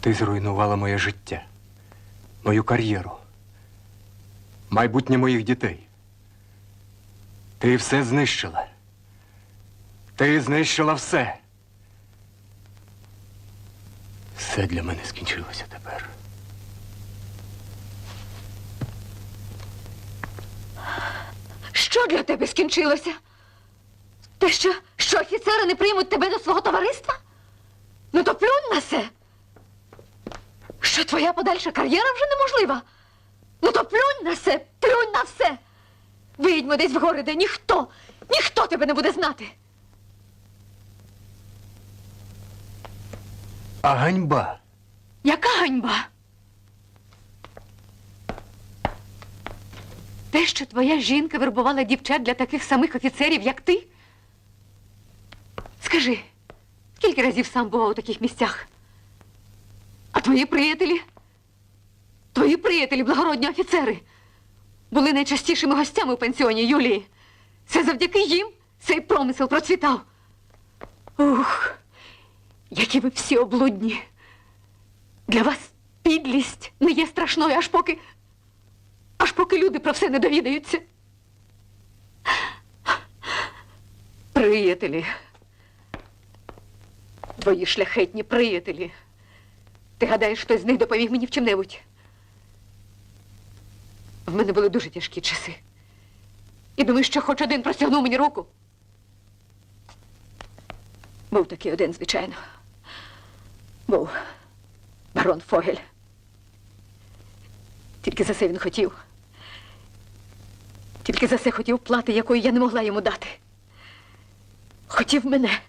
Ти зруйнувала моє життя, мою кар'єру, майбутнє моїх дітей. Ти все знищила. Ти знищила все. Все для мене скінчилося тепер. Що для тебе скінчилося? Те, що, офіцери не приймуть тебе до свого товариства? Ну то плюнь на це. Твоя подальша кар'єра вже неможлива? Ну то плюнь на це, плюнь на все. Виїдьмо десь в гори, де ніхто, ніхто тебе не буде знати. А ганьба. Яка ганьба? Те, що твоя жінка вербувала дівчат для таких самих офіцерів, як ти? Скажи, скільки разів сам бував у таких місцях? А твої приятелі? Твої приятелі, благородні офіцери, були найчастішими гостями у пансіоні Юлії. Це завдяки їм цей промисел процвітав. Ух, які ви всі облудні. Для вас підлість не є страшною, аж поки. Аж поки люди про все не довідаються. Приятелі. Твої шляхетні приятелі. Ти гадаєш, хтось з них допоміг мені в чим-небудь? В мене були дуже тяжкі часи. І думаю, що хоч один простягнув мені руку. Був такий один, звичайно. Був барон Фогель. Тільки за це він хотів. Тільки за це хотів плати, якої я не могла йому дати. Хотів мене.